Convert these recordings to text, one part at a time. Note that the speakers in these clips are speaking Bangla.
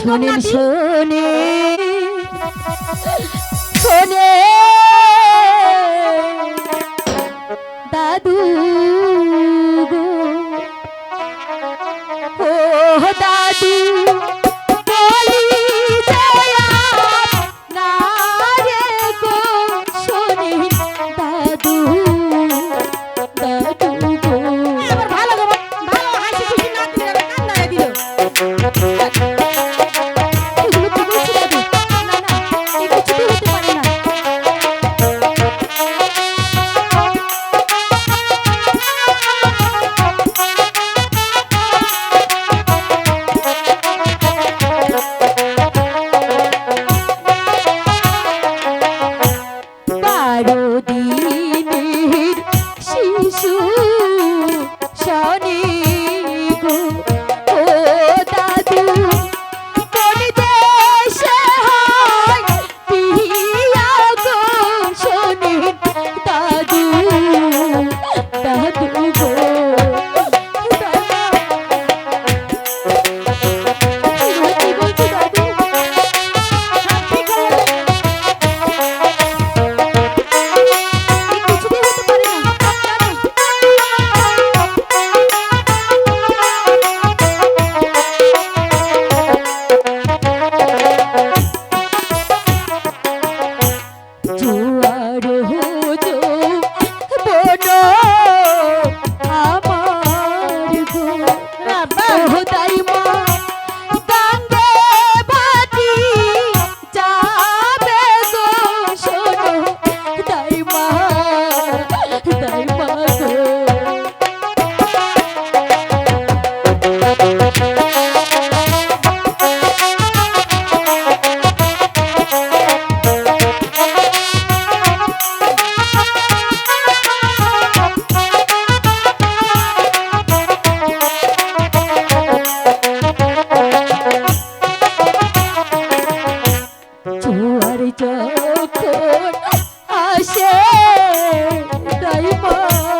শোনেন শোনে শোনে। দাদু ও দাদু বলি যায় যখন আসে তাই মা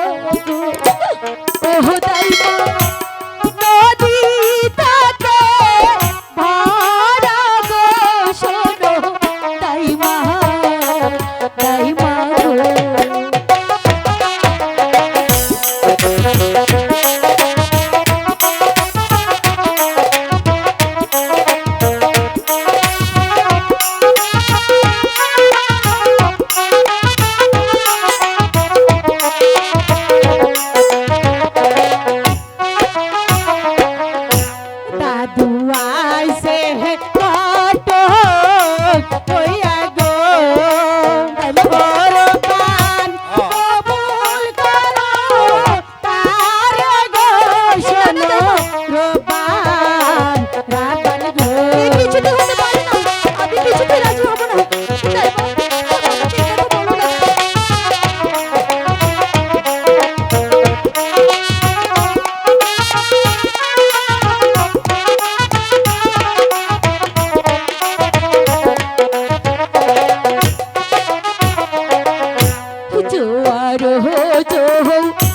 আর হো